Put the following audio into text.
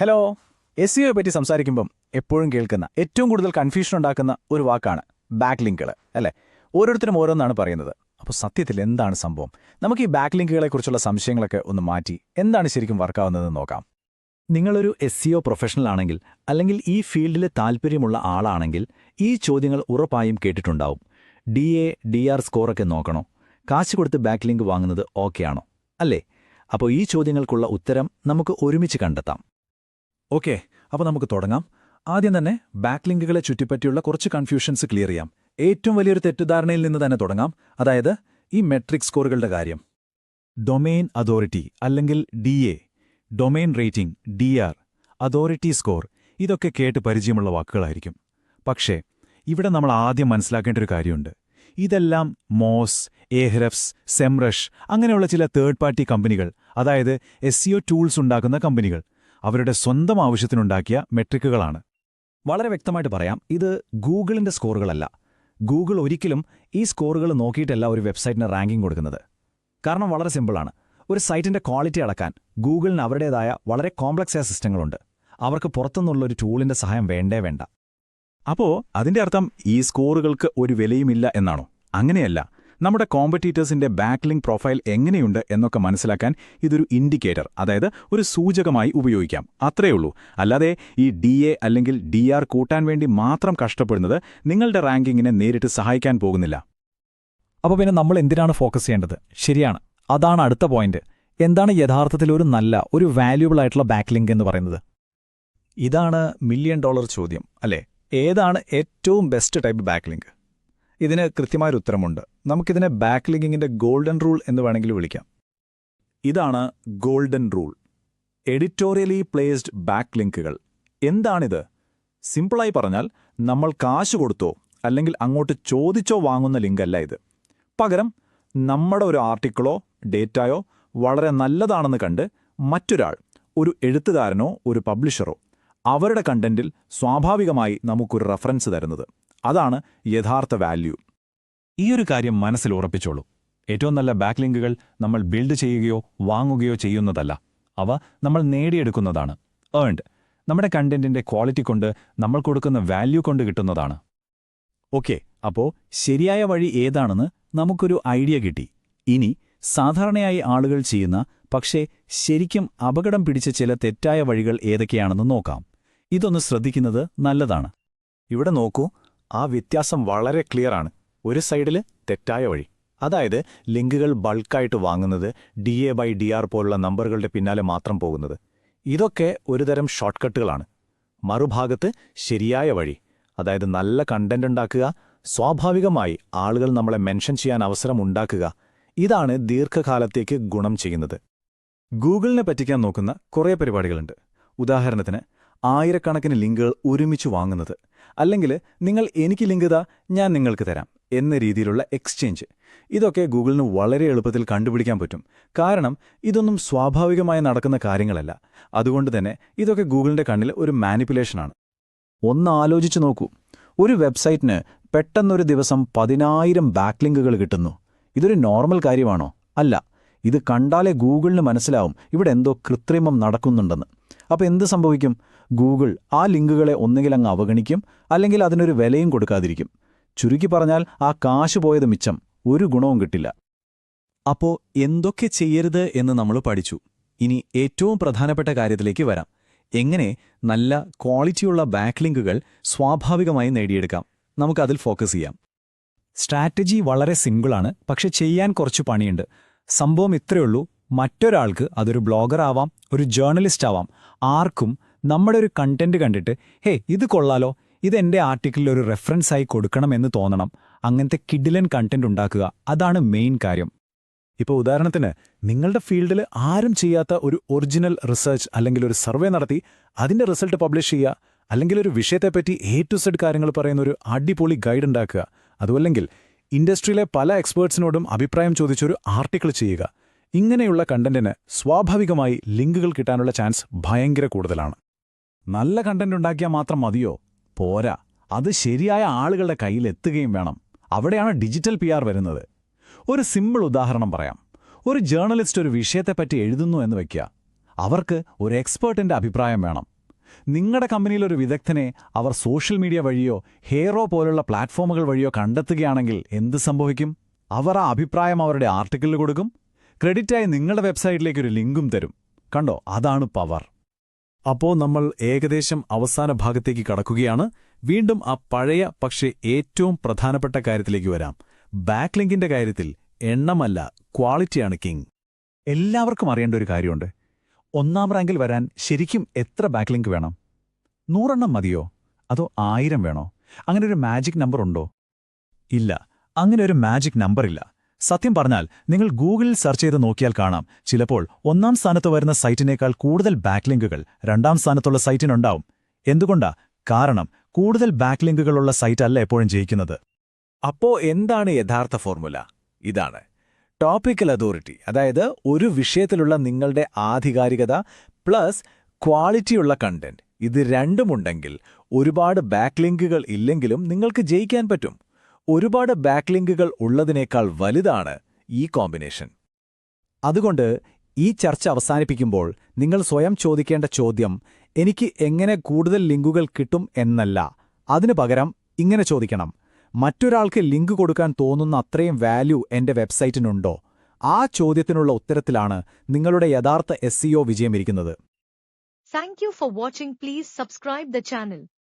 Hello S സിഒയെ പറ്റി സംസാരിക്കുമ്പം എപ്പോഴും കേൾക്കുന്ന ഏറ്റവും കൂടുതൽ കൺഫ്യൂഷൻ ഉണ്ടാക്കുന്ന ഒരു വാക്കാണ് ബാക്ക് ലിങ്കുകൾ അല്ലേ? ഓരോരുത്തരും ഓരോന്നാണ് പറയുന്നത്. അപ്പോൾ സത്യത്തിൽ എന്താണ് സംഭവം? നമുക്ക് ഈ ബാക്ക് ലിങ്കുകളെക്കുറിച്ചുള്ള സംശയങ്ങളൊക്കെ ഒന്ന് മാറ്റി എന്താണ് ശരിക്കും വർക്കാവുന്നതെന്ന് നോക്കാം. നിങ്ങളൊരു എസ് സിഒ പ്രൊഫഷണൽ ആണെങ്കിൽ അല്ലെങ്കിൽ ഈ ഫീൽഡിൽ താൽപ്പര്യമുള്ള ആളാണെങ്കിൽ ഈ ചോദ്യങ്ങൾ ഉറപ്പായും കേട്ടിട്ടുണ്ടാവും. ഡി എ ഡി ആർ സ്കോറൊക്കെ നോക്കണോ? കാശ് കൊടുത്ത് ബാക്ക് ലിങ്ക് വാങ്ങുന്നത് ഓക്കെയാണോ അല്ലേ? അപ്പോൾ ഈ ചോദ്യങ്ങൾക്കുള്ള ഉത്തരം നമുക്ക് ഒരുമിച്ച് കണ്ടെത്താം. ഓക്കെ അപ്പോൾ നമുക്ക് തുടങ്ങാം. ആദ്യം തന്നെ ബാക്ക് ലിങ്കുകളെ ചുറ്റിപ്പറ്റിയുള്ള കുറച്ച് കൺഫ്യൂഷൻസ് ക്ലിയർ ചെയ്യാം. ഏറ്റവും വലിയൊരു തെറ്റിദ്ധാരണയിൽ നിന്ന് തന്നെ തുടങ്ങാം. അതായത് ഈ മെട്രിക് സ്കോറുകളുടെ കാര്യം. ഡൊമെയിൻ അതോറിറ്റി അല്ലെങ്കിൽ D A domain rating D R authority score ഇതൊക്കെ കേട്ട് പരിചയമുള്ള വാക്കുകളായിരിക്കും. പക്ഷേ ഇവിടെ നമ്മൾ ആദ്യം മനസ്സിലാക്കേണ്ട ഒരു കാര്യമുണ്ട്. ഇതെല്ലാം മോസ് എഹ്രഫ്സ് സെംറഷ് അങ്ങനെയുള്ള ചില തേർഡ് പാർട്ടി കമ്പനികൾ അതായത് എസ് ടൂൾസ് ഉണ്ടാക്കുന്ന കമ്പനികൾ അവരുടെ സ്വന്തം ആവശ്യത്തിനുണ്ടാക്കിയ മെട്രിക്കുകളാണ്. വളരെ വ്യക്തമായിട്ട് പറയാം ഇത് ഗൂഗിളിന്റെ സ്കോറുകളല്ല. ഗൂഗിൾ ഒരിക്കലും ഈ സ്കോറുകൾ നോക്കിയിട്ടല്ല ഒരു വെബ്സൈറ്റിന് റാങ്കിംഗ് കൊടുക്കുന്നത്. കാരണം വളരെ സിമ്പിളാണ്. ഒരു സൈറ്റിന്റെ ക്വാളിറ്റി അളക്കാൻ ഗൂഗിളിന് അവരുടേതായ വളരെ കോംപ്ലക്സായ സിസ്റ്റങ്ങളുണ്ട്. അവർക്ക് പുറത്തുനിന്നുള്ള ഒരു ടൂളിന്റെ സഹായം വേണ്ടേ വേണ്ട. അപ്പോ അതിന്റെ അർത്ഥം ഈ സ്കോറുകൾക്ക് ഒരു വിലയുമില്ല എന്നാണോ? അങ്ങനെയല്ല. നമ്മുടെ കോമ്പറ്റീറ്റേഴ്സിന്റെ ബാക്ക്ലിങ്ക് പ്രൊഫൈൽ എങ്ങനെയുണ്ട് എന്നൊക്കെ മനസ്സിലാക്കാൻ ഇതൊരു ഇൻഡിക്കേറ്റർ അതായത് ഒരു സൂചകമായി ഉപയോഗിക്കാം. അത്രയുള്ളൂ അല്ലാതെ ഈ ഡി അല്ലെങ്കിൽ ഡി കൂട്ടാൻ വേണ്ടി മാത്രം കഷ്ടപ്പെടുന്നത് നിങ്ങളുടെ റാങ്കിങ്ങിനെ നേരിട്ട് സഹായിക്കാൻ പോകുന്നില്ല. അപ്പോൾ പിന്നെ നമ്മൾ എന്തിനാണ് ഫോക്കസ് ചെയ്യേണ്ടത്? ശരിയാണ്. അതാണ് അടുത്ത പോയിന്റ് എന്താണ് യഥാർത്ഥത്തിൽ ഒരു നല്ല ഒരു വാല്യൂബിൾ ആയിട്ടുള്ള ബാക്ക്ലിങ്ക് എന്ന് പറയുന്നത്? ഇതാണ് മില്യൺ ഡോളർ ചോദ്യം അല്ലേ? ഏതാണ് ഏറ്റവും ബെസ്റ്റ് ടൈപ്പ് ബാക്ക് ലിങ്ക് ഇതിന് കൃത്യമായൊരു ഉത്തരമുണ്ട് നമുക്കിതിനെ ബാക്ക് ലിങ്കിങ്ങിന്റെ ഗോൾഡൻ റൂൾ എന്ന് വേണമെങ്കിൽ വിളിക്കാം. ഇതാണ് golden rule editorially placed back ലിങ്കുകൾ എന്താണിത്? സിമ്പിളായി പറഞ്ഞാൽ നമ്മൾ കാശ് കൊടുത്തോ അല്ലെങ്കിൽ അങ്ങോട്ട് ചോദിച്ചോ വാങ്ങുന്ന ലിങ്കല്ല ഇത്. പകരം നമ്മുടെ ഒരു ആർട്ടിക്കിളോ ഡേറ്റായോ വളരെ നല്ലതാണെന്ന് കണ്ട് മറ്റൊരാൾ ഒരു എഴുത്തുകാരനോ ഒരു പബ്ലിഷറോ അവരുടെ കണ്ടന്റിൽ സ്വാഭാവികമായി നമുക്കൊരു റഫറൻസ് തരുന്നത്. അതാണ് യഥാർത്ഥ വാല്യൂ ഈ ഒരു കാര്യം മനസ്സിൽ ഉറപ്പിച്ചോളൂ. ഏറ്റവും നല്ല ബാക്ക് ലിങ്കുകൾ നമ്മൾ ബിൽഡ് ചെയ്യുകയോ വാങ്ങുകയോ ചെയ്യുന്നതല്ല. അവ നമ്മൾ നേടിയെടുക്കുന്നതാണ്. ഏൺഡ് നമ്മുടെ കണ്ടന്റിന്റെ ക്വാളിറ്റി കൊണ്ട് നമ്മൾ കൊടുക്കുന്ന വാല്യൂ കൊണ്ട് കിട്ടുന്നതാണ്. ഓക്കെ അപ്പോ ശരിയായ വഴി ഏതാണെന്ന് നമുക്കൊരു ഐഡിയ കിട്ടി. ഇനി സാധാരണയായി ആളുകൾ ചെയ്യുന്ന പക്ഷേ ശരിക്കും അപകടം പിടിച്ച ചില തെറ്റായ വഴികൾ ഏതൊക്കെയാണെന്ന് നോക്കാം. ഇതൊന്ന് ശ്രദ്ധിക്കുന്നത് നല്ലതാണ്. ഇവിടെ നോക്കൂ ആ വ്യത്യാസം വളരെ ക്ലിയറാണ്. ഒരു സൈഡിൽ തെറ്റായ വഴി. അതായത് ലിങ്കുകൾ ബൾക്കായിട്ട് വാങ്ങുന്നത് D A by D R പോലുള്ള നമ്പറുകളുടെ പിന്നാലെ മാത്രം പോകുന്നത്. ഇതൊക്കെ ഒരുതരം ഷോർട്ട്കട്ടുകളാണ്. മറുഭാഗത്ത് ശരിയായ വഴി അതായത് നല്ല കണ്ടന്റ് ഉണ്ടാക്കുക സ്വാഭാവികമായി ആളുകൾ നമ്മളെ മെൻഷൻ ചെയ്യാൻ അവസരം ഉണ്ടാക്കുക ഇതാണ് ദീർഘകാലത്തേക്ക് ഗുണം ചെയ്യുന്നത്. ഗൂഗിളിനെ പറ്റിക്കാൻ നോക്കുന്ന കുറേ പരിപാടികളുണ്ട്. ഉദാഹരണത്തിന് ആയിരക്കണക്കിന് ലിങ്കുകൾ ഒരുമിച്ച് വാങ്ങുന്നത്. അല്ലെങ്കിൽ നിങ്ങൾ എനിക്ക് ലിങ്ക് ഇതാ ഞാൻ നിങ്ങൾക്ക് തരാം എന്ന രീതിയിലുള്ള എക്സ്ചേഞ്ച്. ഇതൊക്കെ ഗൂഗിളിന് വളരെ എളുപ്പത്തിൽ കണ്ടുപിടിക്കാൻ പറ്റും. കാരണം ഇതൊന്നും സ്വാഭാവികമായി നടക്കുന്ന കാര്യങ്ങളല്ല. അതുകൊണ്ട് തന്നെ ഇതൊക്കെ ഗൂഗിളിന്റെ കണ്ണിൽ ഒരു മാനിപ്പുലേഷനാണ് ഒന്ന് ആലോചിച്ചു നോക്കൂ. ഒരു വെബ്സൈറ്റിന് പെട്ടെന്നൊരു ദിവസം പതിനായിരം ബാക്ക്ലിങ്കുകൾ കിട്ടുന്നു. ഇതൊരു നോർമൽ കാര്യമാണോ? അല്ല. ഇത് കണ്ടാലേ ഗൂഗിളിന് മനസ്സിലാവും ഇവിടെ എന്തോ കൃത്രിമം നടക്കുന്നുണ്ടെന്ന്. അപ്പോൾ എന്ത് സംഭവിക്കും? ഗൂഗിൾ ആ ലിങ്കുകളെ ഒന്നുകിൽ അങ്ങ് അവഗണിക്കും അല്ലെങ്കിൽ അതിനൊരു വിലയും കൊടുക്കാതിരിക്കും. ചുരുക്കി പറഞ്ഞാൽ ആ കാശ് പോയത് മിച്ചം ഒരു ഗുണവും കിട്ടില്ല. അപ്പോ എന്തൊക്കെ ചെയ്യരുത് എന്ന് നമ്മൾ പഠിച്ചു. ഇനി ഏറ്റവും പ്രധാനപ്പെട്ട കാര്യത്തിലേക്ക് വരാം. എങ്ങനെ നല്ല ക്വാളിറ്റിയുള്ള ബാക്ക്ലിങ്കുകൾ സ്വാഭാവികമായി നേടിയെടുക്കാം. നമുക്കതിൽ ഫോക്കസ് ചെയ്യാം. സ്ട്രാറ്റജി വളരെ സിമ്പിളാണ് പക്ഷെ ചെയ്യാൻ കുറച്ച് പണിയുണ്ട്. സംഭവം ഇത്രയുള്ളൂ മറ്റൊരാൾക്ക് അതൊരു ബ്ലോഗർ ആവാം ഒരു ജേർണലിസ്റ്റ് ആവാം ആർക്കും നമ്മുടെ ഒരു കണ്ടന്റ് കണ്ടിട്ട് ഹേ ഇത് കൊള്ളാലോ. ഇത് എന്റെ ആർട്ടിക്കിളിൽ ഒരു റെഫറൻസ് ആയി കൊടുക്കണമെന്ന് തോന്നണം. അങ്ങനത്തെ കിഡിലൻ കണ്ടന്റ് ഉണ്ടാക്കുക. അതാണ് മെയിൻ കാര്യം. ഇപ്പോൾ ഉദാഹരണത്തിന് നിങ്ങളുടെ ഫീൽഡിൽ ആരും ചെയ്യാത്ത ഒരു ഒറിജിനൽ റിസർച്ച് അല്ലെങ്കിൽ ഒരു സർവേ നടത്തി അതിന്റെ റിസൾട്ട് പബ്ലിഷ് ചെയ്യുക അല്ലെങ്കിൽ ഒരു വിഷയത്തെപ്പറ്റി എ ടു സെഡ് കാര്യങ്ങൾ പറയുന്ന ഒരു അടിപൊളി ഗൈഡ് ഉണ്ടാക്കുക. അതുമല്ലെങ്കിൽ ഇൻഡസ്ട്രിയിലെ പല എക്സ്പേർട്സിനോടും അഭിപ്രായം ചോദിച്ചൊരു ആർട്ടിക്കിൾ ചെയ്യുക. ഇങ്ങനെയുള്ള കണ്ടന്റിന് സ്വാഭാവികമായി ലിങ്കുകൾ കിട്ടാനുള്ള ചാൻസ് ഭയങ്കര കൂടുതലാണ്. നല്ല കണ്ടന്റ് ഉണ്ടാക്കിയാൽ മാത്രം മതിയോ? പോരാ. അത് ശരിയായ ആളുകളുടെ കയ്യിൽ എത്തുകയും വേണം. അവിടെയാണ് ഡിജിറ്റൽ പി വരുന്നത്. ഒരു സിമ്പിൾ ഉദാഹരണം പറയാം. ഒരു ജേർണലിസ്റ്റ് ഒരു വിഷയത്തെപ്പറ്റി എഴുതുന്നു എന്ന് വയ്ക്കുക. അവർക്ക് ഒരു എക്സ്പേർട്ടിന്റെ അഭിപ്രായം വേണം. നിങ്ങളുടെ കമ്പനിയിൽ ഒരു വിദഗ്ധനെ അവർ സോഷ്യൽ മീഡിയ വഴിയോ ഹെയറോ പോലുള്ള പ്ലാറ്റ്ഫോമുകൾ വഴിയോ കണ്ടെത്തുകയാണെങ്കിൽ എന്ത് സംഭവിക്കും? അവർ ആ അഭിപ്രായം അവരുടെ ആർട്ടിക്കിളിൽ കൊടുക്കും. ക്രെഡിറ്റായി നിങ്ങളുടെ വെബ്സൈറ്റിലേക്ക് ഒരു ലിങ്കും തരും. കണ്ടോ? അതാണ് പവർ അപ്പോ നമ്മൾ ഏകദേശം അവസാന ഭാഗത്തേക്ക് കടക്കുകയാണ്. വീണ്ടും ആ പഴയ പക്ഷേ ഏറ്റവും പ്രധാനപ്പെട്ട കാര്യത്തിലേക്ക് വരാം. ബാക്ക്ലിങ്കിന്റെ കാര്യത്തിൽ എണ്ണമല്ല ക്വാളിറ്റിയാണ് കിങ്. എല്ലാവർക്കും അറിയേണ്ട ഒരു കാര്യമുണ്ട്. ഒന്നാം റാങ്കിൽ വരാൻ ശരിക്കും എത്ര ബാക്ക്ലിങ്ക് വേണം? നൂറെണ്ണം മതിയോ? അതോ ആയിരം വേണോ? അങ്ങനെ ഒരു മാജിക് നമ്പർ ഉണ്ടോ? ഇല്ല. അങ്ങനെ ഒരു മാജിക് നമ്പറില്ല. സത്യം പറഞ്ഞാൽ നിങ്ങൾ ഗൂഗിളിൽ സെർച്ച് ചെയ്ത് നോക്കിയാൽ കാണാം. ചിലപ്പോൾ ഒന്നാം സ്ഥാനത്ത് വരുന്ന സൈറ്റിനേക്കാൾ കൂടുതൽ ബാക്ക്ലിങ്കുകൾ രണ്ടാം സ്ഥാനത്തുള്ള സൈറ്റിനുണ്ടാവും. എന്തുകൊണ്ടാ? കാരണം കൂടുതൽ ബാക്ക്ലിങ്കുകളുള്ള സൈറ്റല്ല എപ്പോഴും ജയിക്കുന്നത്. അപ്പോ എന്താണ് യഥാർത്ഥ ഫോർമുല? ഇതാണ്. ടോപ്പിക്കൽ അതോറിറ്റി അതായത് ഒരു വിഷയത്തിലുള്ള നിങ്ങളുടെ ആധികാരികത പ്ലസ് ക്വാളിറ്റിയുള്ള കണ്ടന്റ് ഇത് രണ്ടുമുണ്ടെങ്കിൽ ഒരുപാട് ബാക്ക്ലിങ്കുകൾ ഇല്ലെങ്കിലും നിങ്ങൾക്ക് ജയിക്കാൻ പറ്റും. ഒരുപാട് ബാക്ക്ലിങ്കുകൾ ഉള്ളതിനേക്കാൾ വലുതാണ് ഈ കോമ്പിനേഷൻ. അതുകൊണ്ട് ഈ ചർച്ച അവസാനിപ്പിക്കുമ്പോൾ നിങ്ങൾ സ്വയം ചോദിക്കേണ്ട ചോദ്യം എനിക്ക് എങ്ങനെ കൂടുതൽ ലിങ്കുകൾ കിട്ടും എന്നല്ല. അതിനു പകരം ഇങ്ങനെ ചോദിക്കണം. മറ്റൊരാൾക്ക് ലിങ്ക് കൊടുക്കാൻ തോന്നുന്ന അത്രയും വാല്യൂ എന്റെ വെബ്സൈറ്റിനുണ്ടോ? ആ ചോദ്യത്തിനുള്ള ഉത്തരത്തിലാണ് നിങ്ങളുടെ യഥാർത്ഥ എസ് വിജയമിരിക്കുന്നത്. Thank you for watching please subscribe the channel.